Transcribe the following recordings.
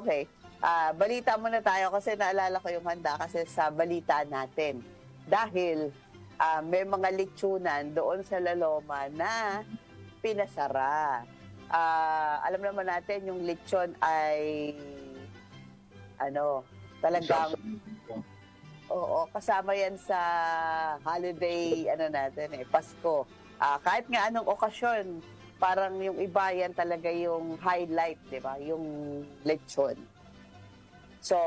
Okay. Ah, balita muna tayo kasi naalala ko yung handa kasi sa balita natin. Dahil ah, may mga litsunan doon sa Laloma na pinasara. Ah, alam naman natin yung lechon ay ano, talagang Oo, kasama yan sa holiday, ano natin eh, Pasko. Ah, kahit nga anong okasyon, parang yung iba yan talaga yung highlight, di ba? Yung lechon. So,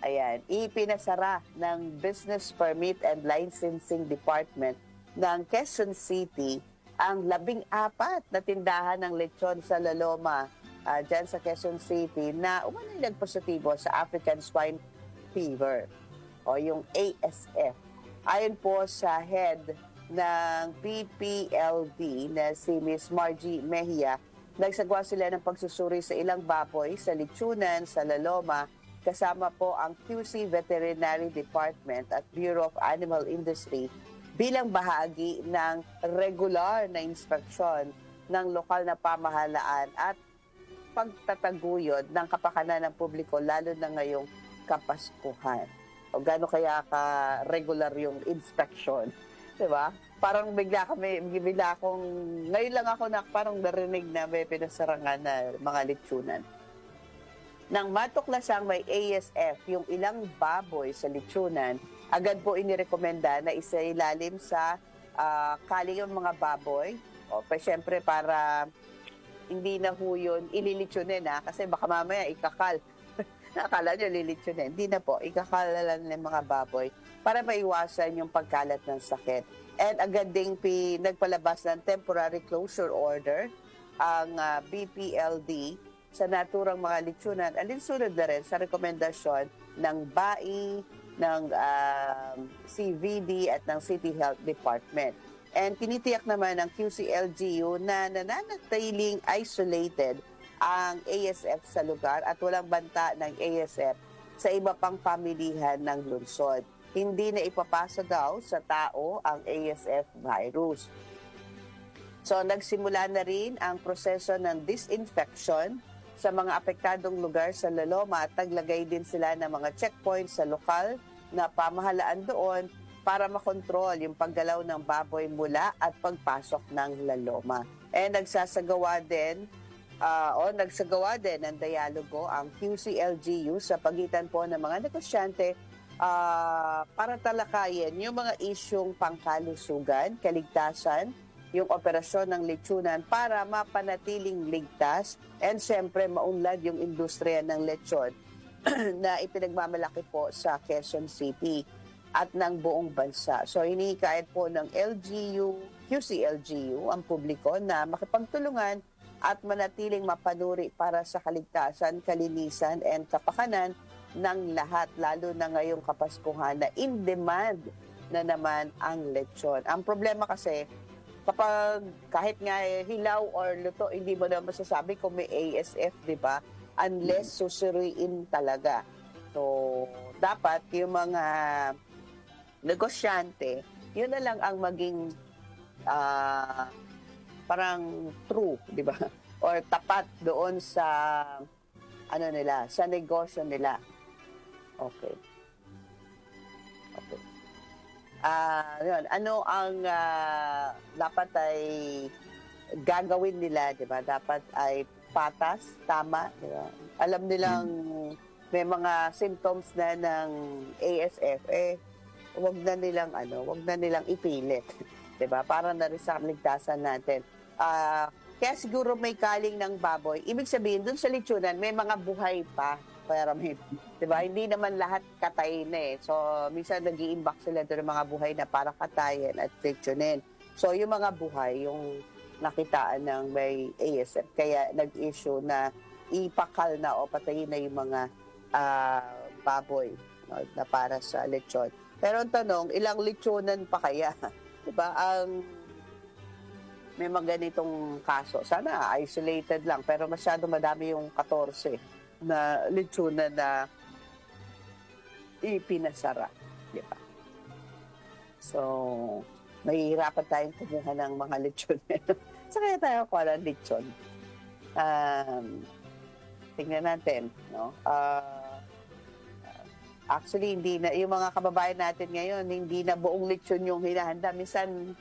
ayan, ipinasara ng Business Permit and Licensing Department ng Quezon City ang labing apat na tindahan ng lechon sa Laloma ah, dyan sa Quezon City na umano'y nagpositibo sa African Swine Fever o yung ASF. Ayon po sa head ng PPLD na si Ms. Margie Mejia, nagsagwa sila ng pagsusuri sa ilang baboy sa Lichunan, sa Laloma, kasama po ang QC Veterinary Department at Bureau of Animal Industry bilang bahagi ng regular na inspeksyon ng lokal na pamahalaan at pagtataguyod ng kapakanan ng publiko lalo na ngayong Kapaskuhan o gaano kaya ka regular yung inspection. 'Di ba? Parang bigla kami, bigla akong, ngayon lang ako na parang narinig na may pinasarangan na mga litsunan. Nang matuklasang may ASF yung ilang baboy sa litsunan, agad po inirekomenda na isailalim sa uh, kaling yung mga baboy. O, pa, syempre para hindi na ho yun ililitsunin ha, kasi baka mamaya ikakal Nakala nyo lilitsunin. Hindi na po. Ikakalalan ng mga baboy para maiwasan yung pagkalat ng sakit. And agad ding pi, nagpalabas ng temporary closure order ang ah, BPLD sa naturang mga litsunan. Alinsunod na rin sa rekomendasyon ng BAI, ng um, CVD at ng City Health Department. And tinitiyak naman ng QCLGU na nananatiling isolated ang ASF sa lugar at walang banta ng ASF sa iba pang pamilihan ng lungsod. Hindi na ipapasa daw sa tao ang ASF virus. So nagsimula na rin ang proseso ng disinfection sa mga apektadong lugar sa Laloma at naglagay din sila ng mga checkpoints sa lokal na pamahalaan doon para makontrol yung paggalaw ng baboy mula at pagpasok ng Laloma. And nagsasagawa din uh, o nagsagawa din ng dialogo ang QCLGU sa pagitan po ng mga negosyante uh, para talakayin yung mga isyong pangkalusugan, kaligtasan, yung operasyon ng lechonan para mapanatiling ligtas and siyempre maunlad yung industriya ng lechon na ipinagmamalaki po sa Quezon City at ng buong bansa. So hinihikayat po ng LGU, QCLGU, ang publiko na makipagtulungan at manatiling mapanuri para sa kaligtasan, kalinisan, and kapakanan ng lahat, lalo na ngayong Kapaskuhan na in demand na naman ang lechon. Ang problema kasi, kapag kahit nga hilaw or luto, hindi mo na masasabi kung may ASF, di ba? Unless susuriin talaga. So, dapat yung mga negosyante, yun na lang ang maging uh, parang true, di ba? Or tapat doon sa ano nila, sa negosyo nila. Okay. Okay. Ah, yun. Ano ang uh, dapat ay gagawin nila, 'di ba? Dapat ay patas, tama, 'di ba? Alam nilang may mga symptoms na ng ASF eh wag na nilang ano, wag na nilang ipilit, 'di ba? Para na rin sa ligtasan natin. Uh, kaya siguro may kaling ng baboy. Ibig sabihin, dun sa lechonan, may mga buhay pa. Pero may, di ba? Hindi naman lahat katay na eh. So, minsan nag iimbak sila doon ng mga buhay na para katayin at lechonin. So, yung mga buhay, yung nakitaan ng may ASF. Kaya nag-issue na ipakal na o patayin na yung mga uh, baboy no, na para sa lechon. Pero ang tanong, ilang lechonan pa kaya? Diba? Ang may mga ganitong kaso. Sana isolated lang, pero masyado madami yung 14 na lechona na ipinasara. Di ba? So, mahihirapan tayong kumuha ng mga lechon. so, kaya tayo kuha ng lechon. Um, tingnan natin, no? Ah, actually, hindi na, yung mga kababayan natin ngayon, hindi na buong lechon yung hinahanda. Minsan,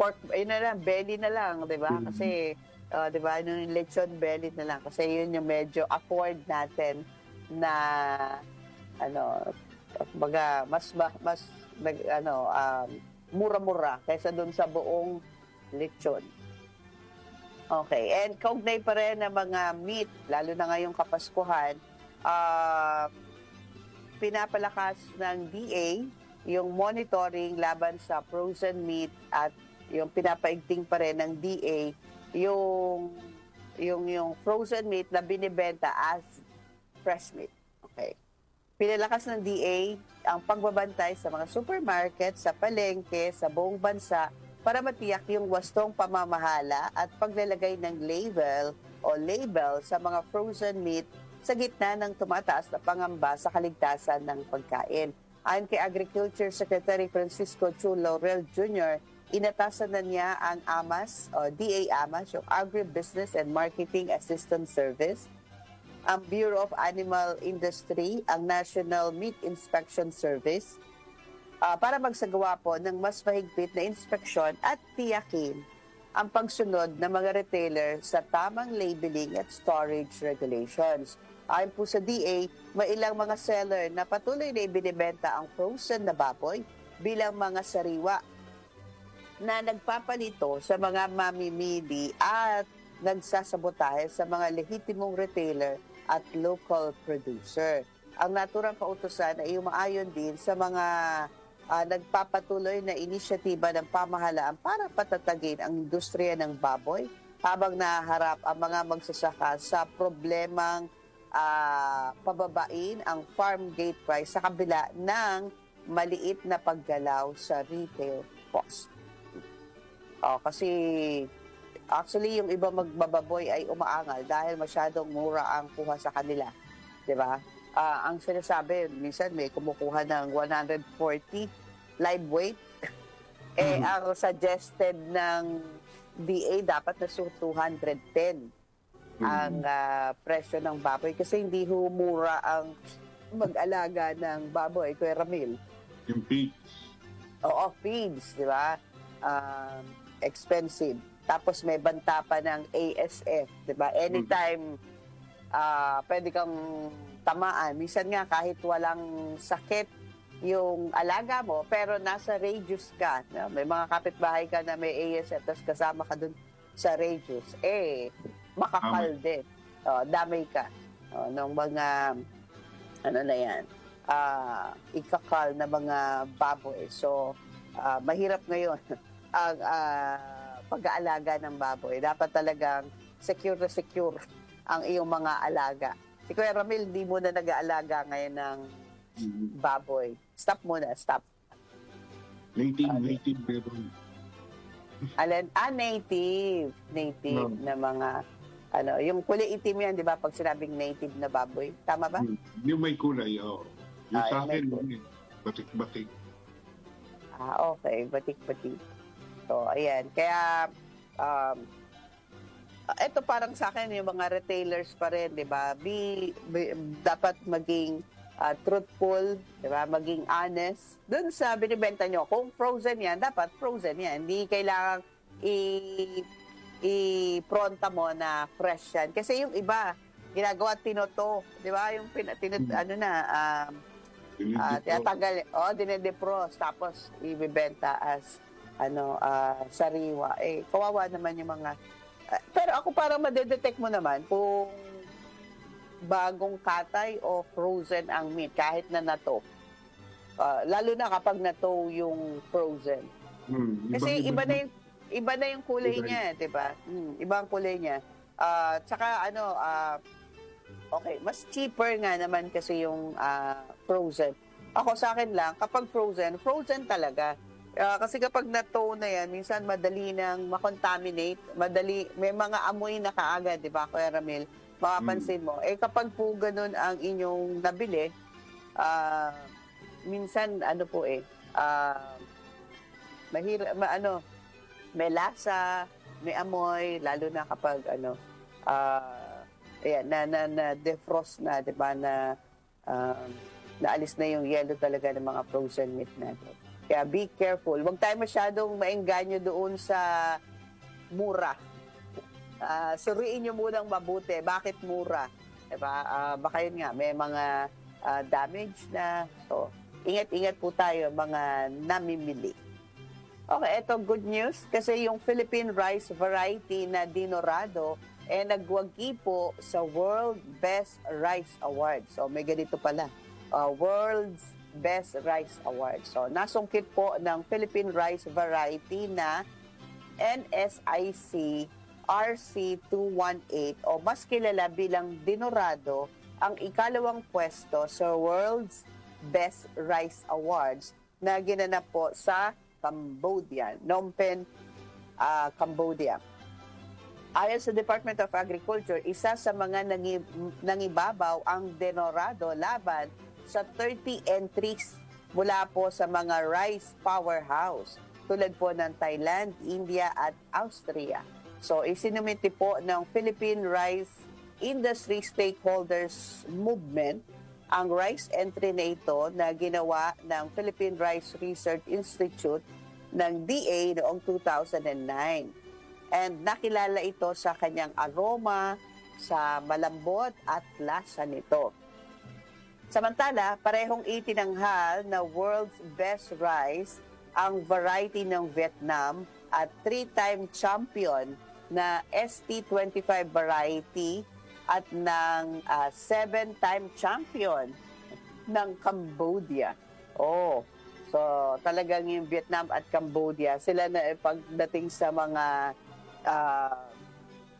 pork, yun na lang, belly na lang, di ba? Mhm. Kasi, ah, di ba, yung lechon belly na lang. Kasi yun yung medyo afford natin na, ano, baga, mas, ma- mas, nag, ano, um, mura-mura kaysa dun sa buong lechon. Okay, and kaugnay pa rin ng mga meat, lalo na ngayong Kapaskuhan, ah, pinapalakas ng DA yung monitoring laban sa frozen meat at yung pinapaigting pa rin ng DA yung yung yung frozen meat na binibenta as fresh meat. Okay. Pinalakas ng DA ang pagbabantay sa mga supermarket, sa palengke, sa buong bansa para matiyak yung wastong pamamahala at paglalagay ng label o label sa mga frozen meat sa gitna ng tumataas na pangamba sa kaligtasan ng pagkain. Ayon kay Agriculture Secretary Francisco Chu Laurel Jr., inatasan na niya ang AMAS o DA AMAS, yung Agribusiness and Marketing Assistance Service, ang Bureau of Animal Industry, ang National Meat Inspection Service, ah, para magsagawa po ng mas mahigpit na inspeksyon at tiyakin ang pagsunod ng mga retailer sa tamang labeling at storage regulations. Ayon po sa DA, may ilang mga seller na patuloy na ibinibenta ang frozen na baboy bilang mga sariwa na nagpapalito sa mga mamimili at nagsasabotahe sa mga lehitimong retailer at local producer. Ang naturang kautusan ay umaayon din sa mga ah, nagpapatuloy na inisyatiba ng pamahalaan para patatagin ang industriya ng baboy habang naharap ang mga magsasaka sa problemang ah, pababain ang farm gate price sa kabila ng maliit na paggalaw sa retail cost. Oh, kasi actually yung iba magbababoy ay umaangal dahil masyadong mura ang kuha sa kanila. 'Di ba? Ah, ang sinasabi, minsan may kumukuha ng 140 live weight. eh, Mhm. ang suggested ng DA dapat na su 210 ang ah, presyo ng baboy kasi hindi humura ang mag-alaga ng baboy, Kuya Ramil. Yung feet. Oo, feeds, di ba? Um, expensive. Tapos may banta pa ng ASF, di ba? Anytime ah pwede kang tamaan. Minsan nga kahit walang sakit yung alaga mo, pero nasa radius ka. No? May mga kapitbahay ka na may ASF, tapos kasama ka dun sa radius. Eh, makakal din. Oh, damay ka. Oh, ng mga, ano na yan, ah ikakal na mga baboy. So, ah, mahirap ngayon ang ah, pag-aalaga ng baboy. Dapat talagang secure na secure ang iyong mga alaga. Si Kuya Ramil, hindi mo na nag-aalaga ngayon ng Mhm. baboy. Stop muna, stop. Native, Ano? native meron. Alin, ah, native. Native No. na mga, ano, yung kulay itim yan, di ba, pag sinabing native na baboy. Tama ba? Hmm. Yung may kulay, oo. Yung Ah, sa akin, eh. batik-batik. Ah, okay. Batik-batik. So, ayan. Kaya, um, ito parang sa akin, yung mga retailers pa rin, di ba? Be, be- dapat maging ah, truthful, di ba? Maging honest. Doon sa binibenta nyo, kung frozen yan, dapat frozen yan. Hindi kailangan i i-pronta mo na fresh yan. Kasi yung iba, ginagawa tinoto, di ba? Yung pina, tinot, Hmm. ano na, um, yung Ah, dito. tinatanggal, oh, dinedepros, tapos ibibenta as ano, ah, sariwa. Eh, kawawa naman yung mga... ah, pero ako parang madedetect mo naman kung bagong katay o frozen ang meat, kahit na nato. Ah, lalo na kapag nato yung frozen. Hmm. Kasi iba na yung, iba na yung kulay Iba niya, di ba? Hmm, iba ang kulay niya. Ah, tsaka ano, ah, okay, mas cheaper nga naman kasi yung ah, frozen. Ako sa akin lang, kapag frozen, frozen talaga. Ah, kasi kapag na-tow na yan, minsan madali nang makontaminate, madali, may mga amoy na kaagad, di ba, Kuya Ramil? Makapansin mo. Eh kapag po ganun ang inyong nabili, ah, minsan ano po eh, ah, mahirap, ma, ano, may lasa, may amoy, lalo na kapag ano, ah, ayan, na, na, na defrost na, di ba, na um, naalis na yung yellow talaga ng mga frozen meat natin. Kaya be careful. Huwag tayo masyadong maengganyo doon sa mura. Ah, suriin nyo munang mabuti. Bakit mura? Diba? Ah, baka yun nga, may mga ah, damage na. So, ingat-ingat po tayo mga namimili. Okay, ito good news kasi yung Philippine rice variety na dinorado eh nagwagi po sa World Best Rice Award. So may ganito pala, uh, World's Best Rice Award. So nasungkit po ng Philippine rice variety na NSIC RC218 o mas kilala bilang Dinorado ang ikalawang pwesto sa World's Best Rice Awards na ginanap po sa Cambodia, Phnom Penh, ah, Cambodia. Ayon sa Department of Agriculture, isa sa mga nangi- nangibabaw ang Denorado laban sa 30 entries mula po sa mga rice powerhouse tulad po ng Thailand, India at Austria. So isinumiti po ng Philippine Rice Industry Stakeholders Movement ang rice entry na ito na ginawa ng Philippine Rice Research Institute ng DA noong 2009. And nakilala ito sa kanyang aroma, sa malambot at lasa nito. Samantala, parehong itinanghal na world's best rice ang variety ng Vietnam at three-time champion na ST25 variety at ng ah, seven-time champion ng Cambodia. Oh, so talagang yung Vietnam at Cambodia, sila na pagdating sa mga ah,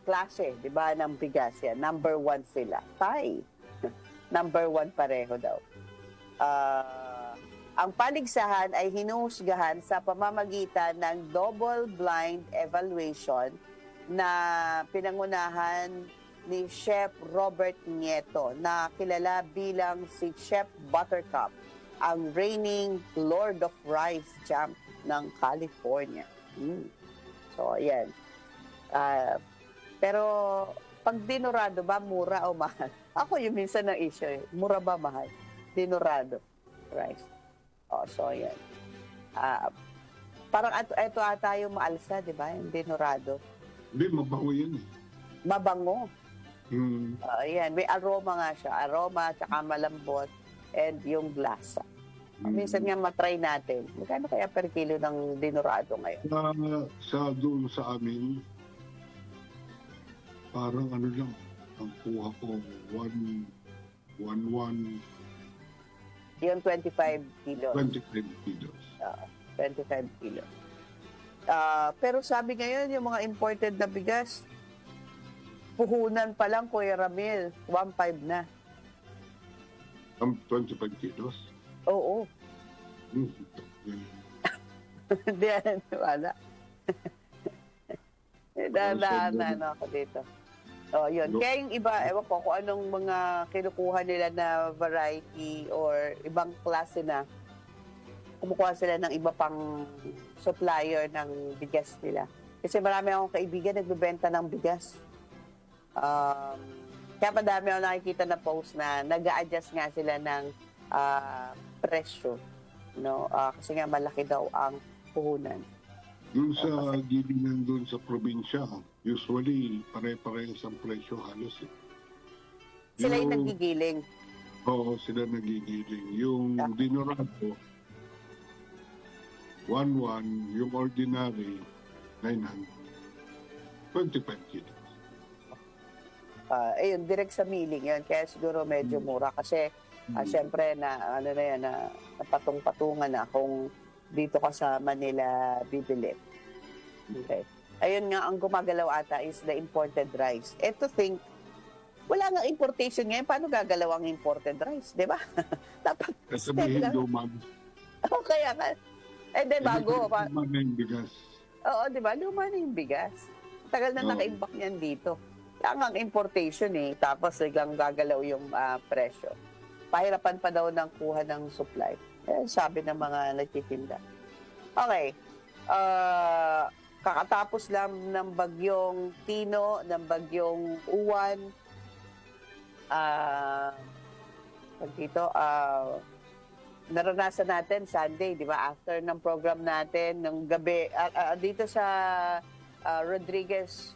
klase, di ba, ng bigas yan. Number one sila. Thai. Number one pareho daw. Ah, ang paligsahan ay hinuhusgahan sa pamamagitan ng double-blind evaluation na pinangunahan ni Chef Robert Nieto na kilala bilang si Chef Buttercup, ang reigning Lord of Rice champ ng California. Mm. So, ayan. Ah, pero pag dinorado ba, mura o mahal? Ako yung minsan ng issue eh. Mura ba, mahal? Dinorado rice. Oh, so ayan. Ah, parang ato, ito ata yung maalsa, di ba? Yung dinorado. Hindi, mabango yan eh. Mabango. Hmm. Ah, ayan, may aroma nga siya. Aroma, tsaka malambot, and yung lasa. Hmm. Minsan nga matry natin. Magkano kaya per kilo ng dinorado ngayon? Sa, sa doon sa amin, parang ano lang, ang kuha ko, one, one, one, Yung 25 kilo. 25 kilos. 25 kilo. Ah, pero sabi ngayon, yung mga imported na bigas, puhunan pa lang, Kuya Ramil, 1.5 na. Ang 25 kilos. Oo. Hmm. Yan. Hindi yan, wala. Ano ako dito. Oh, yun. Kaya yung iba, ewan ko kung anong mga kinukuha nila na variety or ibang klase na kumukuha sila ng iba pang supplier ng bigas nila. Kasi marami akong kaibigan nagbebenta ng bigas. Um, kaya madami ako nakikita na post na nag adjust nga sila ng ah, presyo. No? Ah, kasi nga malaki daw ang puhunan. Doon sa gilingan doon sa probinsya, usually pare-parehas ang presyo halos eh. Sila yung nagigiling. Oo, sila nagigiling. Yung Ah. dinorado, 1-1, yung ordinary, 900. 25 kilos. Ah, ayun, direct sa milling yun. Kaya siguro medyo Hmm. mura kasi ah, syempre na ano na yan, na, napatong-patungan na kung dito ka sa Manila bibili. Okay. Ayun nga, ang gumagalaw ata is the imported rice. Eh to think, wala nga importation ngayon, paano gagalaw ang imported rice, di ba? Dapat, At sabihin lang. duman. oh, kaya nga. Eh, di bago. Pa, na yung bigas. Oo, di ba? Luma na yung bigas. Tagal na Oo. naka-imbak niyan dito. Lang ang importation eh. Tapos biglang gagalaw yung ah, presyo. Pahirapan pa daw ng kuha ng supply. Eh, sabi ng mga nagtitinda. Okay. Ah, kakatapos lang ng bagyong Tino, ng bagyong Uwan. ah, pag dito, ah, naranasan natin Sunday, di ba? After ng program natin, ng gabi, ah, ah, dito sa ah, Rodriguez,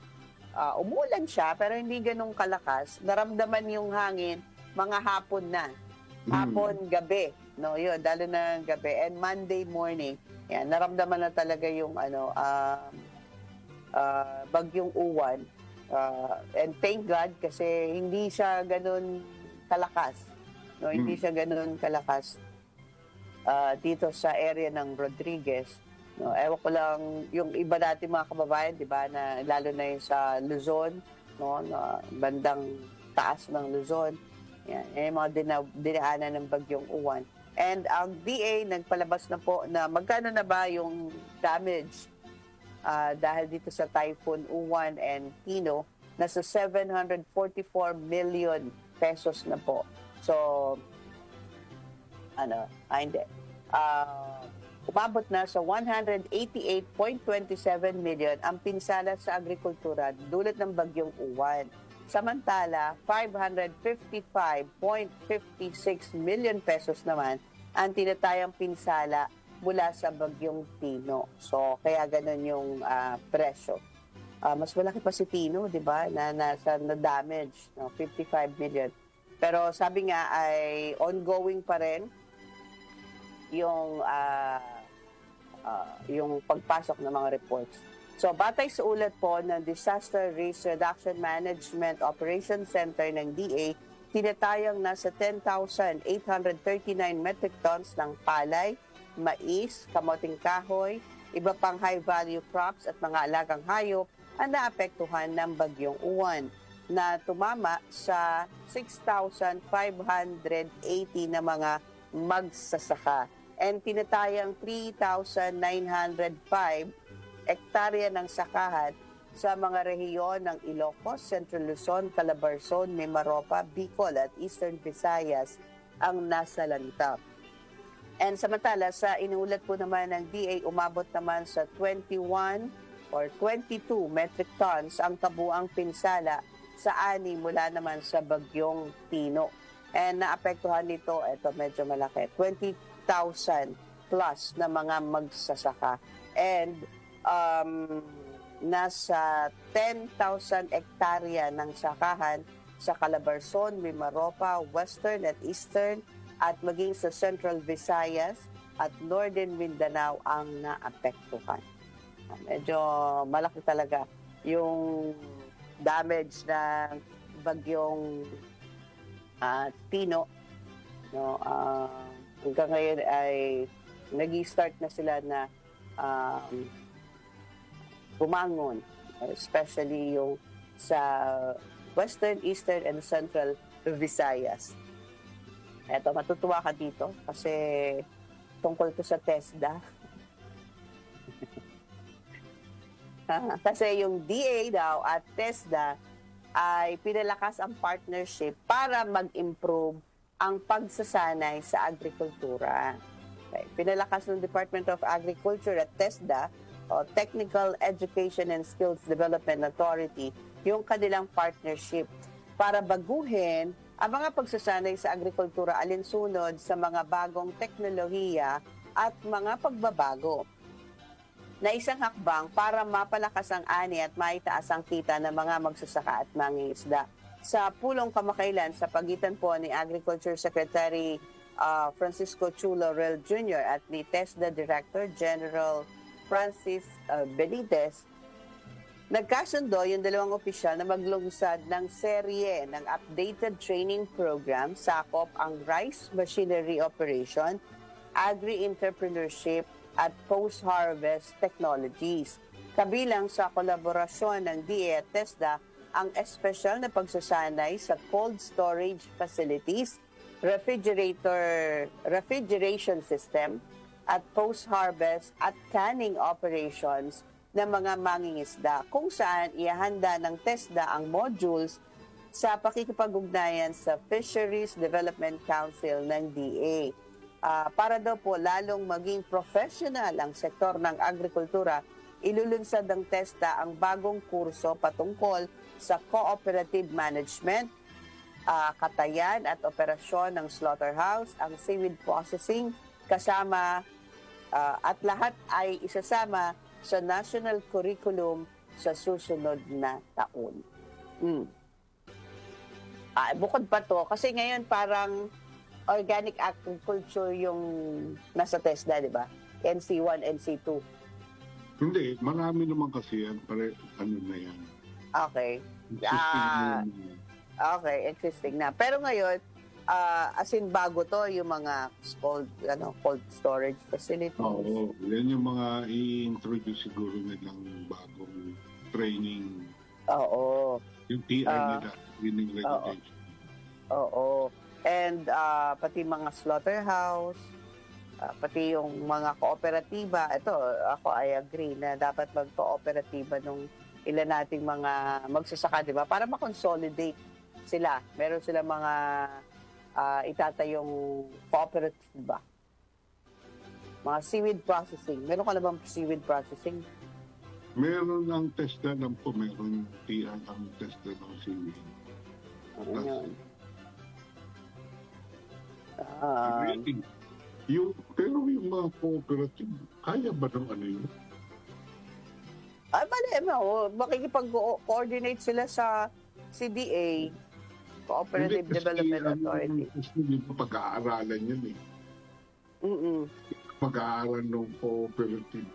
ah, umulan siya, pero hindi ganun kalakas. Naramdaman yung hangin, mga hapon na. Mm. Hapon, gabi. No, yun, lalo na gabi. And Monday morning, yan, naramdaman na talaga yung ano, um, ah, bagyong uwan. Ah, and thank God kasi hindi siya ganun kalakas. No, hindi Mm. siya ganun kalakas ah, dito sa area ng Rodriguez. No, ewan ko lang yung iba natin mga kababayan, 'di ba, na lalo na yung sa Luzon, no, na bandang taas ng Luzon. Yan, yan yung mga dina- dinaanan ng bagyong uwan. And ang DA nagpalabas na po na magkano na ba yung damage ah, dahil dito sa Typhoon Uwan and Tino, nasa 744 million pesos na po. So, ano, ah, hindi. Ah, umabot na sa 188.27 million ang pinsala sa agrikultura dulot ng bagyong uwan. Samantala, 555.56 million pesos naman ang tinatayang pinsala mula sa bagyong Tino. So, kaya ganun yung ah, presyo. Ah, mas malaki pa si Tino, di ba, na nasa na damage, no? 55 million. Pero sabi nga ay ongoing pa rin yung ah, ah, yung pagpasok ng mga reports. So, batay sa ulat po ng Disaster Risk Reduction Management Operations Center ng DA, tinatayang nasa 10,839 metric tons ng palay, mais, kamoting kahoy, iba pang high-value crops at mga alagang hayop ang naapektuhan ng bagyong uwan na tumama sa 6,580 na mga magsasaka. And tinatayang 3,905 ektarya ng sakahan sa mga rehiyon ng Ilocos, Central Luzon, Calabarzon, Mimaropa, Bicol at Eastern Visayas ang nasa lantap. And samantala, sa inulat po naman ng DA, umabot naman sa 21 or 22 metric tons ang kabuang pinsala sa ani mula naman sa bagyong Tino. And naapektuhan nito, ito medyo malaki, 20,000 plus na mga magsasaka. And um, nasa 10,000 ektarya ng sakahan sa Calabarzon, Mimaropa, Western at Eastern at maging sa Central Visayas at Northern Mindanao ang naapektuhan. Medyo malaki talaga yung damage ng bagyong ah, Tino. No, ah, hanggang ngayon ay nag-start na sila na um, bumangon, especially yung sa Western, Eastern, and Central Visayas. Eto, matutuwa ka dito kasi tungkol to sa TESDA. Ah, kasi yung DA daw at TESDA ay pinalakas ang partnership para mag-improve ang pagsasanay sa agrikultura. Okay. Pinalakas ng Department of Agriculture at TESDA o Technical Education and Skills Development Authority yung kanilang partnership para baguhin ang mga pagsasanay sa agrikultura alinsunod sa mga bagong teknolohiya at mga pagbabago na isang hakbang para mapalakas ang ani at maitaas ang kita ng mga magsasaka at mangingisda. Sa pulong kamakailan sa pagitan po ni Agriculture Secretary ah, Francisco Chulo Rel Jr. at ni TESDA Director General Francis ah, Benitez, nagkasundo yung dalawang opisyal na maglungsad ng serye ng updated training program sakop ang rice machinery operation, agri-entrepreneurship at post-harvest technologies. Kabilang sa kolaborasyon ng DA at TESDA ang espesyal na pagsasanay sa cold storage facilities, refrigerator refrigeration system, at post-harvest at canning operations ng mga mangingisda kung saan ihahanda ng TESDA ang modules sa pakikipag-ugnayan sa Fisheries Development Council ng DA. Ah, para daw po lalong maging professional ang sektor ng agrikultura, ilulunsad ng TESDA ang bagong kurso patungkol sa cooperative management, ah, katayan at operasyon ng slaughterhouse, ang seaweed processing, kasama ah, at lahat ay isasama sa national curriculum sa susunod na taon. Mm. Ah, bukod pa to, kasi ngayon parang organic agriculture yung nasa TESDA, di ba? NC1, NC2. Hindi, marami naman kasi yan. Pare, ano na yan. Okay. Existing Ah, na yan. Okay, existing na. Pero ngayon, ah, as in bago to, yung mga cold, ano, cold storage facilities. Oo, yan yung mga i-introduce siguro nilang bagong training. Oo. Yung TR Ah. nila, yun yung regulation. Oo. And ah, pati mga slaughterhouse, ah, pati yung mga kooperatiba, ito, ako I agree na dapat mag-kooperatiba nung ilan nating mga magsasaka, di ba? Para makonsolidate sila. Meron sila mga ah, itatayong kooperatiba. Mga seaweed processing. Meron ka na bang seaweed processing? Meron ang testa lang po, meron TR ang testa ng CV. Ano yun? Really? Yung, pero yung mga cooperative, kaya ba ng ano yun? Ay, mali mo. Makikipag-coordinate sila sa CDA, Cooperative Hindi, Development ano, Authority. Kasi di ba pag-aaralan yun eh. Mm-mm. Pag-aaral ng cooperative.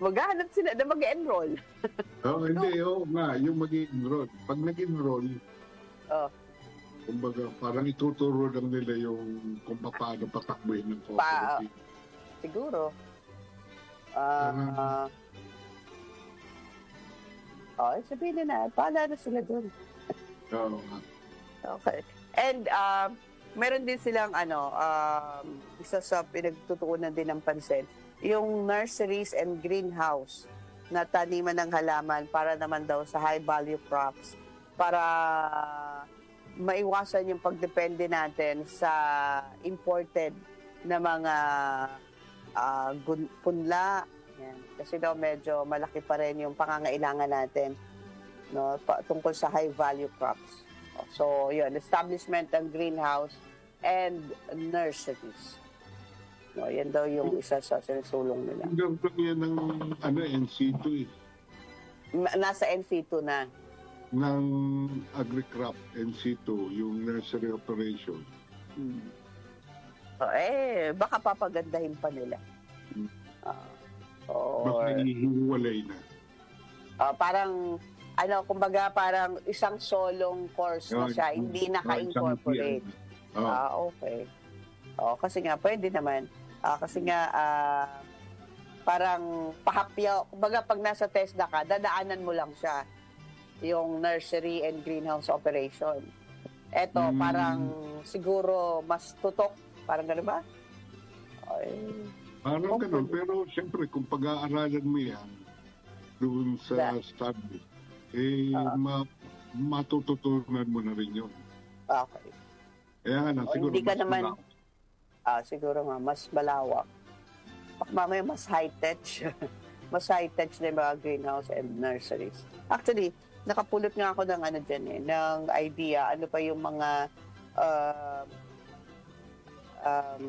Maghahanap sila na mag-enroll. Oh, hindi, oo nga, yung mag-enroll. Pag nag-enroll, Oh. kumbaga, parang ituturo lang nila yung kung paano patakbuhin ng cooperative. Siguro. Ah, Parang- ah, oh, sabihin na na, paala na sila dun. Oo. Okay. And um, meron din silang ano, um, isa sa pinagtutuunan din ng pansin, yung nurseries and greenhouse na taniman ng halaman para naman daw sa high value crops para maiwasan yung pagdepende natin sa imported na mga ah, gun- punla. Yan. Kasi daw medyo malaki pa rin yung pangangailangan natin no, pa- tungkol sa high value crops. So, yun, establishment ng greenhouse and nurseries. No, yan daw yung isa sa sinusulong nila. Hanggang lang yan ng ano, NC2 eh. Ma- Nasa NC2 na. ng AgriCrop NC2, yung nursery operation. So, eh, baka papagandahin pa nila. Hmm. Ah, or, Baka ihiwalay na. ah, parang, ano, kumbaga parang isang solong course na siya, hindi oh, naka-incorporate. Oh, Ah, okay. Oh, kasi nga, pwede naman. Ah, kasi nga, ah, parang pahapyaw. Kumbaga, pag nasa TESDA ka, dadaanan mo lang siya. Yung nursery and greenhouse operation. Eto, Mm. parang siguro mas tutok. Parang gano'n ba? Ay, Parang Okay. ganun. Pero siyempre, kung pag-aaralan mo yan doon sa Yeah. study, eh, Ah. ma- matututunan mo na rin yun. okay. Kaya lang, O, siguro hindi ka mas naman- malaki. Ah, siguro nga, mas malawak. Baka mamaya mas high-tech. mas high-tech na yung mga greenhouse and nurseries. Actually, nakapulot nga ako ng ano dyan eh, ng idea, ano pa yung mga uh, um,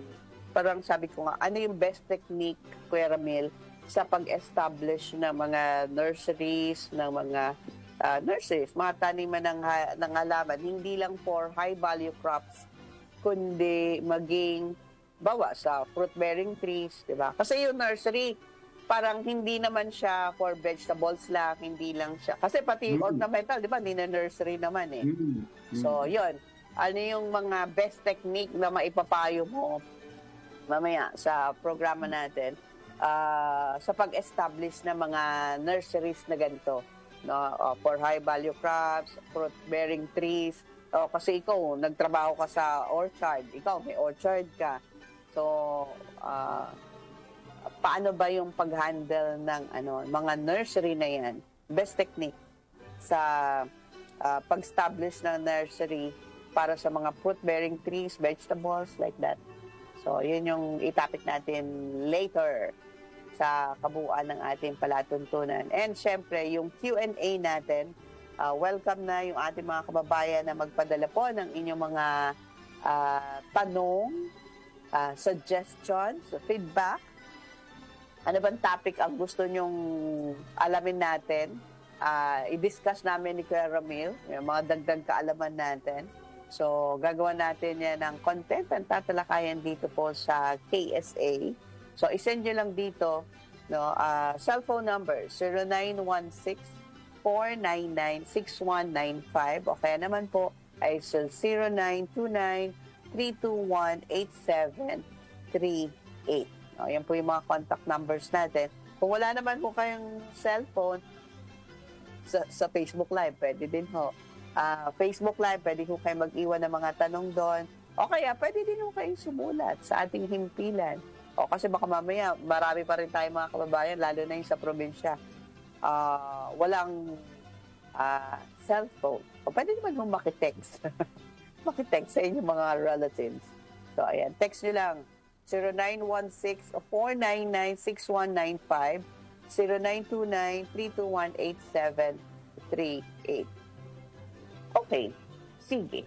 parang sabi ko nga, ano yung best technique, Kuya Ramil, sa pag-establish ng mga nurseries, ng mga ah, nurseries, mga taniman ng, ha- ng halaman, hindi lang for high-value crops, kundi maging bawa sa fruit-bearing trees, di ba? Kasi yung nursery, parang hindi naman siya for vegetables lang, hindi lang siya. Kasi pati Mm. ornamental, di ba? Nina-nursery naman eh. Mm, mm. So, yun. Ano yung mga best technique na maipapayo mo mamaya sa programa natin ah, sa pag-establish ng mga nurseries na ganito no Ah, for high value crops, fruit bearing trees. Oh, kasi ikaw nagtrabaho ka sa orchard, ikaw may orchard ka. So, ah, paano ba yung pag-handle ng ano mga nursery na yan? Best technique sa ah, pag-establish ng nursery para sa mga fruit-bearing trees, vegetables, like that. So, yun yung itapik natin later sa kabuuan ng ating palatuntunan. And syempre, yung Q&A natin ah, welcome na yung ating mga kababayan na magpadala po ng inyong mga ah, tanong, ah, suggestions, feedback. Ano bang topic ang gusto nyong alamin natin? Ah, i-discuss namin ni Kuya Ramil, yung mga dagdag kaalaman natin. So, gagawa natin yan ng content ang tatalakayan dito po sa KSA. So, isend nyo lang dito, no, ah, cellphone number, 0916-499-6195. O kaya naman po ay sa 0929-321-8738. No, yan po yung mga contact numbers natin. Kung wala naman po kayong cellphone, sa, sa Facebook Live, pwede din ho. Ah, Facebook Live, pwede ho kayo mag-iwan ng mga tanong doon. O kaya, pwede din ho kayong sumulat sa ating himpilan. O kasi baka mamaya, marami pa rin tayo mga kababayan, lalo na yung sa probinsya. Ah, walang ah, cellphone. O pwede naman ho makitext. makitext sa inyong mga relatives. So, ayan, text nyo lang. 0916-499-6195 0929-321-8738. Okay, sige.